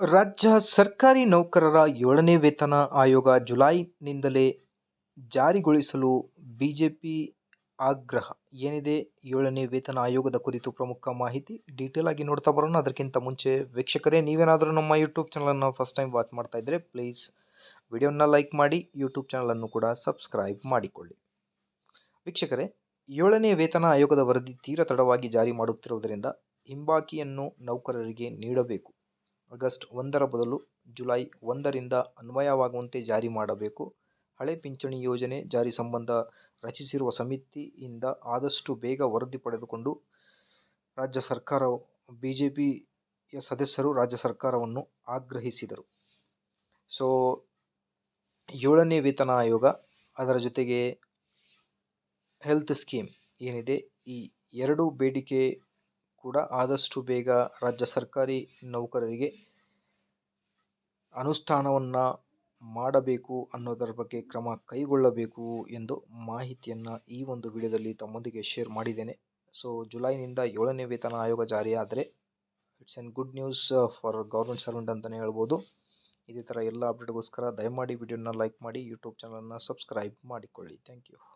ರಾಜ್ಯ ಸರ್ಕಾರಿ ನೌಕರರ ಏಳನೇ ವೇತನ ಆಯೋಗ ಜುಲೈನಿಂದಲೇ ಜಾರಿಗೊಳಿಸಲು ಬಿಜೆಪಿ ಆಗ್ರಹ. ಏನಿದೆ? ಏಳನೇ ವೇತನ ಆಯೋಗದ ಕುರಿತು ಪ್ರಮುಖ ಮಾಹಿತಿ ಡೀಟೇಲ್ ಆಗಿ ನೋಡ್ತಾ ಬರೋಣ. ಅದಕ್ಕಿಂತ ಮುಂಚೆ ವೀಕ್ಷಕರೇ, ನೀವೇನಾದರೂ ನಮ್ಮ ಯೂಟ್ಯೂಬ್ ಚಾನಲನ್ನು ಫಸ್ಟ್ ಟೈಮ್ ವಾಚ್ ಮಾಡ್ತಾ ಇದ್ದರೆ ಪ್ಲೀಸ್ ವಿಡಿಯೋನ ಲೈಕ್ ಮಾಡಿ, ಯೂಟ್ಯೂಬ್ ಚಾನಲನ್ನು ಕೂಡ ಸಬ್ಸ್ಕ್ರೈಬ್ ಮಾಡಿಕೊಳ್ಳಿ. ವೀಕ್ಷಕರೇ, ಏಳನೇ ವೇತನ ಆಯೋಗದ ವರದಿ ತೀರ ತಡವಾಗಿ ಜಾರಿ ಮಾಡುತ್ತಿರುವುದರಿಂದ ಹಿಂಬಾಕಿಯನ್ನು ನೌಕರರಿಗೆ ನೀಡಬೇಕು. ಆಗಸ್ಟ್ ಒಂದರ ಬದಲು ಜುಲೈ ಒಂದರಿಂದ ಅನ್ವಯವಾಗುವಂತೆ ಜಾರಿ ಮಾಡಬೇಕು. ಹಳೆ ಪಿಂಚಣಿ ಯೋಜನೆ ಜಾರಿ ಸಂಬಂಧ ರಚಿಸಿರುವ ಸಮಿತಿಯಿಂದ ಆದಷ್ಟು ಬೇಗ ವರದಿ ಪಡೆದುಕೊಂಡು ರಾಜ್ಯ ಸರ್ಕಾರ, ಬಿಜೆಪಿಯ ಸದಸ್ಯರು ರಾಜ್ಯ ಸರ್ಕಾರವನ್ನು ಆಗ್ರಹಿಸಿದರು. ಸೊ, ಏಳನೇ ವೇತನ ಆಯೋಗ ಅದರ ಜೊತೆಗೆ ಹೆಲ್ತ್ ಸ್ಕೀಮ್ ಏನಿದೆ, ಈ ಎರಡು ಬೇಡಿಕೆ ಕೂಡ ಆದಷ್ಟು ಬೇಗ ರಾಜ್ಯ ಸರ್ಕಾರಿ ನೌಕರರಿಗೆ ಅನುಷ್ಠಾನವನ್ನು ಮಾಡಬೇಕು ಅನ್ನೋದರ ಬಗ್ಗೆ ಕ್ರಮ ಕೈಗೊಳ್ಳಬೇಕು ಎಂದು ಮಾಹಿತಿಯನ್ನು ಈ ಒಂದು ವಿಡಿಯೋದಲ್ಲಿ ತಮ್ಮೊಂದಿಗೆ ಶೇರ್ ಮಾಡಿದ್ದೇನೆ. ಸೊ ಜುಲೈನಿಂದ ಏಳನೇ ವೇತನ ಆಯೋಗ ಜಾರಿಯಾದರೆ it's an good news for government servant ಅಂತಲೇ ಹೇಳ್ಬೋದು. ಇದೇ ಥರ ಎಲ್ಲ ಅಪ್ಡೇಟ್ಗೋಸ್ಕರ ದಯಮಾಡಿ ವಿಡಿಯೋನ ಲೈಕ್ ಮಾಡಿ ಯೂಟ್ಯೂಬ್ ಚಾನಲನ್ನು ಸಬ್ಸ್ಕ್ರೈಬ್ ಮಾಡಿಕೊಳ್ಳಿ. Thank you